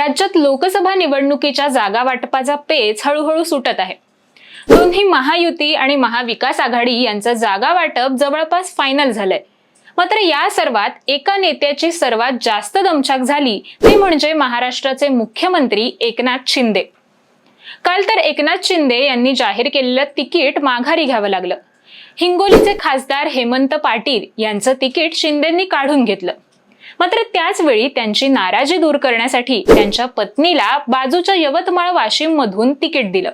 राज्यात लोकसभा निवडणुकीच्या जागा वाटपाचा पेच हळूहळू सुटत आहे. दोन्ही महायुती आणि महाविकास आघाडी यांचं जागा वाटप जवळपास फायनल झालंय. मात्र या सर्वात एका नेत्याची सर्वात जास्त दमछाक झाली ते म्हणजे महाराष्ट्राचे मुख्यमंत्री एकनाथ शिंदे. काल तर एकनाथ शिंदे यांनी जाहीर केलेलं तिकीट माघारी घ्यावं लागलं. हिंगोलीचे खासदार हेमंत पाटील यांचं तिकीट शिंदेंनी काढून घेतलं. मात्र त्याचवेळी त्यांची नाराजी दूर करण्यासाठी त्यांच्या पत्नीला बाजूच्या यवतमाळ वाशिम मधून तिकीट दिलं.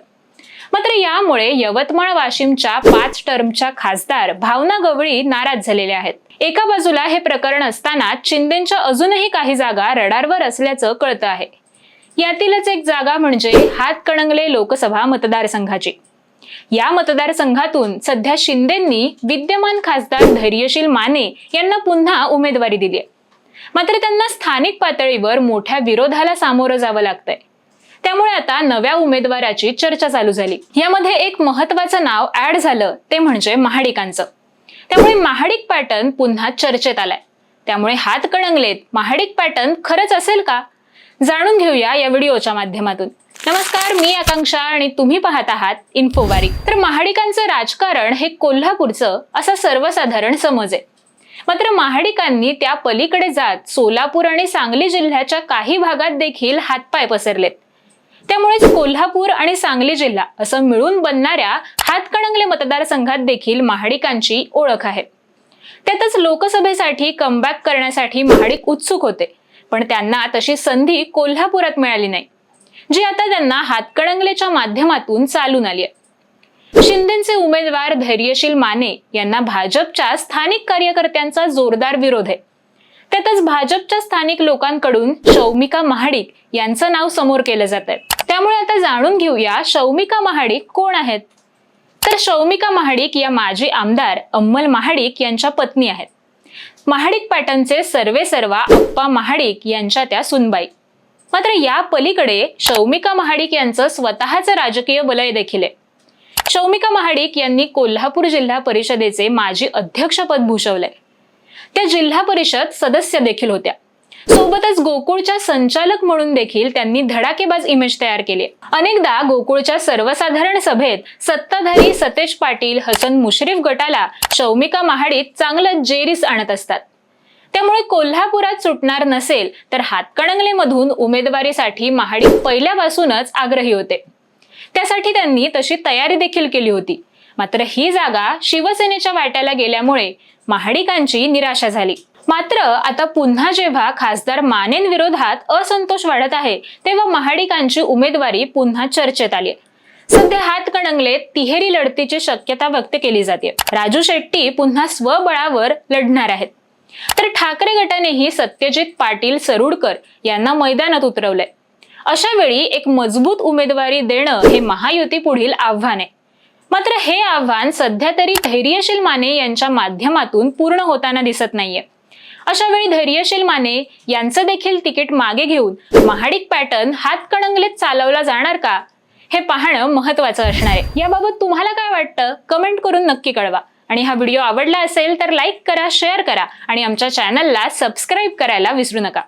मात्र यामुळे यवतमाळ वाशिमच्या पाच टर्मच्या खासदार भावना गवळी नाराज झालेल्या आहेत. एका बाजूला हे प्रकरण असताना शिंदेच्या अजूनही काही जागा रडारवर असल्याचं कळतं आहे. यातीलच एक जागा म्हणजे हातकणंगले लोकसभा मतदारसंघाची. या मतदारसंघातून सध्या शिंदेंनी विद्यमान खासदार धैर्यशील माने यांना पुन्हा उमेदवारी दिली आहे मात्र त्यांना स्थानिक पातळीवर मोठ्या विरोधाला सामोरं जावं लागतंय. त्यामुळे आता नव्या उमेदवाराची चर्चा चालू झाली. यामध्ये एक महत्वाचं नाव ऍड झालं ते म्हणजे महाडिकांचं. त्यामुळे महाडिक पॅटर्न पुन्हा चर्चेत आलाय. त्यामुळे हात कणंगलेत महाडिक पॅटर्न खरंच असेल का? जाणून घेऊया या व्हिडिओच्या माध्यमातून. नमस्कार मी आकांक्षा आणि तुम्ही पाहत आहात इन्फोवारी. तर महाडिकांचं राजकारण हे कोल्हापूरचं असा सर्वसाधारण समज आहे. मात्र महाडिकांनी त्या पलीकडे जात सोलापूर आणि सांगली जिल्ह्याच्या काही भागात देखील हातपाय पसरलेत. त्यामुळेच कोल्हापूर आणि सांगली जिल्हा असं मिळून बनणाऱ्या हातकणंगले मतदारसंघात देखील महाडिकांची ओळख आहे. त्यातच लोकसभेसाठी कमबॅक करण्यासाठी महाडिक उत्सुक होते पण त्यांना तशी संधी कोल्हापुरात मिळाली नाही जी आता त्यांना हातकणंगलेच्या माध्यमातून चालून आली आहे. शिंदेचे उमेदवार धैर्यशील माने यांना भाजपच्या स्थानिक कार्यकर्त्यांचा जोरदार विरोध आहे. त्यातच भाजपच्या स्थानिक लोकांकडून शौमिका महाडिक यांचं नाव समोर केलं जात आहे. त्यामुळे आता जाणून घेऊया शौमिका महाडिक कोण आहेत? तर शौमिका महाडिक या माजी आमदार अंमल महाडिक यांच्या पत्नी आहेत. महाडिक पॅटर्नचे सर्वे सर्वा अप्पा महाडिक यांच्या त्या सुनबाई. मात्र या पलीकडे शौमिका महाडिक यांचं स्वतःचं राजकीय वलय देखील आहे. शौमिका महाडिक यांनी कोल्हापूर जिल्हा परिषदेचे माजी अध्यक्षपद भूषवलंय. त्या जिल्हा परिषद सदस्य देखील होत्या. सोबतच गोकुळच्या संचालक म्हणून देखील त्यांनी धडाकेबाज इमेज तयार केली. अनेकदा गोकुळच्या सर्वसाधारण सभेत सत्ताधारी सतेज पाटील हसन मुश्रीफ गटाला शौमिका महाडिक चांगलं जेरीस आणत असतात. त्यामुळे कोल्हापुरात सुटणार नसेल तर हातकणंगलेमधून उमेदवारीसाठी महाडिक पहिल्यापासूनच आग्रही होते. त्यासाठी त्यांनी तशी तयारी देखील केली होती. मात्र ही जागा शिवसेनेच्या वाट्याला गेल्यामुळे महाडिकांची निराशा झाली. मात्र आता पुन्हा जेव्हा खासदार मानेंविरोधात असंतोष वाढत आहे तेव्हा महाडिकांची उमेदवारी पुन्हा चर्चेत आली. सध्या हातकणंगलेत तिहेरी लढतीची शक्यता व्यक्त केली जाते. राजू शेट्टी पुन्हा स्वबळावर लढणार आहेत. तर ठाकरे गटानेही सत्यजित पाटील सरुडकर यांना मैदानात उतरवलंय. अशा वेळी एक मजबूत उमेदवारी देणं हे महायुती पुढील आव्हान आहे. मात्र हे आव्हान सध्या तरी धैर्यशील माने यांच्या माध्यमातून पूर्ण होताना दिसत नाहीये. अशा वेळी धैर्यशील माने यांचं देखील तिकीट मागे घेऊन महाडिक पॅटर्न हातकणंगलेत चालवला जाणार का? हे पाहणं महत्वाचं असणार आहे. याबाबत तुम्हाला काय वाटतं? कमेंट करून नक्की कळवा. आणि हा व्हिडिओ आवडला असेल तर लाईक करा शेअर करा आणि आमच्या चॅनलला सबस्क्राईब करायला विसरू नका.